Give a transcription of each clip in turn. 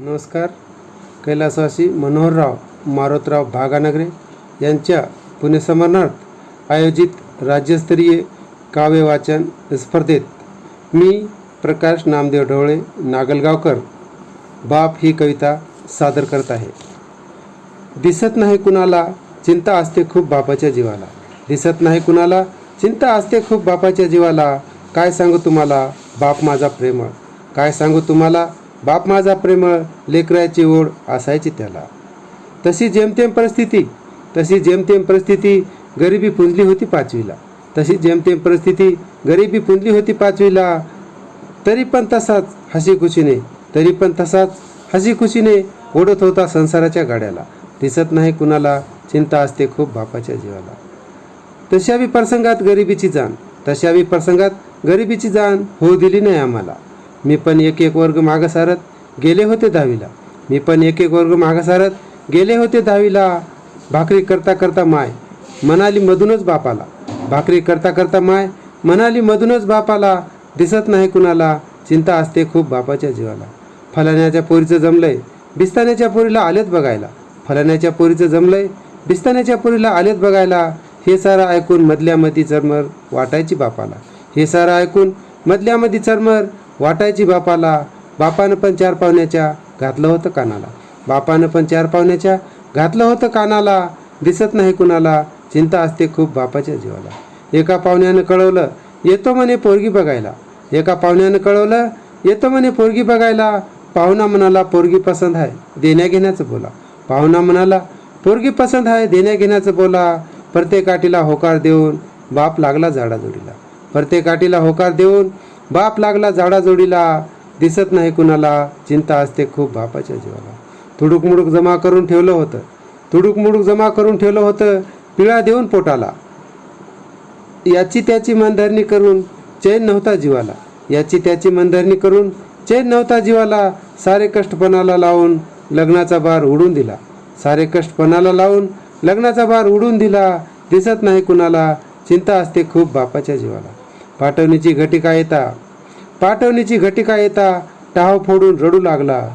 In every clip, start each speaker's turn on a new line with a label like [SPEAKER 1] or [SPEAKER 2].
[SPEAKER 1] नमस्कार. कैलासवासी मनोहरराव मारोतराव भागानगरे यांच्या पुणेसमरणार्थ आयोजित राज्यस्तरीय काव्य वाचन स्पर्धेत मी प्रकाश नामदेव ढवळे नागलगावकर बाप ही कविता सादर करत आहे. दिसत नाही कुणाला चिंता असते खूप बापाच्या जीवाला. दिसत नाही कुणाला चिंता असते खूप बापाच्या जीवाला. काय सांगू तुम्हाला? बाप माझा प्रेमळ. काय सांगू तुम्हाला? बाप माझा प्रेमळ लेकराची ओढ असायची त्याला. तशी जेमतेम परिस्थिती तशी जेमतेम परिस्थिती गरिबी पुंजली होती पाचवीला. तशी जेमतेम परिस्थिती गरिबी पुंजली होती पाचवीला. तरी पण तसाच हसीखुशीने तरी पण तसाच हसीखुशीने ओढत होता संसाराच्या गाड्याला. दिसत नाही कुणाला चिंता असते खूप बापाच्या जीवाला. तशावी प्रसंगात गरिबीची जाण तशावी प्रसंगात गरिबीची जाण होऊ दिली नाही आम्हाला. मी पण एक एक वर्ग मागं सारत गेले होते दहावीला. मी पण एक एक वर्ग मागं सारत गेले होते दहावीला. भाकरी करता करता माय मनाली मधूनच बापाला भाकरी करता करता माय मनाली मधूनच बापाला दिसत नाही कुणाला चिंता असते खूप बापाच्या जीवाला. फलाण्याच्या पोरीचं जमलंय बिस्ताण्याच्या पोरीला आलेत बघायला. फलाण्याच्या पोरीचं जमलंय बिस्ताण्याच्या पोरीला आलेत बघायला. हे सारं ऐकून मधल्यामध्ये चरमर वाटायची बापाला. हे सारं ऐकून मधल्यामध्ये चरमर वाटायची बापाला. बापानं पण चार पाहुण्याच्या घातलं होतं कानाला. बापानं पण चार पाहुण्याच्या घातलं होतं कानाला. दिसत नाही कुणाला. चिंता असते खूप बापाच्या जीवाला. एका पाहुण्यानं कळवलं येतो म्हणे पोरगी बघायला. एका पाहुण्यानं कळवलं येतो म्हणे पोरगी बघायला. पाहुणा म्हणाला पोरगी पसंत आहे देण्याघेण्याचं बोला. पाहुणा म्हणाला पोरगी पसंत आहे देण्याघेण्याचं बोला. प्रत्येक आटीला होकार देऊन बाप लागला झाडाजोडीला. प्रत्येक आटीला होकार देऊन बाप लागला झाडाजोडीला. दिसत नाही कुणाला. चिंता असते खूप बापाच्या जीवाला. तुडूक मुडूक जमा करून ठेवलं होतं. तुडूक मुडूक जमा करून ठेवलं होतं पिळा देऊन पोटाला. याची त्याची मनधरणी करून चैन नव्हता जीवाला. याची त्याची मनधरणी करून चैन नव्हता जीवाला. सारे कष्टपणाला लावून लग्नाचा भार उडून दिला. सारे कष्टपणाला लावून लग्नाचा भार उडून दिला. दिसत नाही कुणाला. चिंता असते खूप बापाच्या जीवाला. पाठवणीची घटिका येता. पाठवणीची घटिका येता टाव फोडून रडू लागला.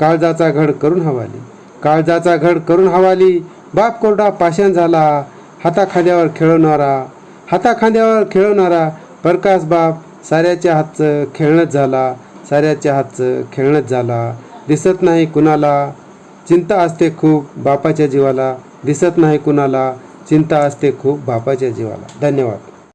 [SPEAKER 1] काळजाचा घड करून हवाली. काळजाचा घड करून हवाली. बाप कोरडा पाषाण झाला. हाताखांद्यावर खेळवणारा. हाताखांद्यावर खेळवणारा प्रकाश बाप साऱ्याच्या हातचं खेळणंच झाला. साऱ्याच्या हातचं खेळणंच झाला. दिसत नाही कुणाला. चिंता असते खूप बापाच्या जीवाला. दिसत नाही कुणाला. चिंता असते खूप बापाच्या जीवाला. धन्यवाद.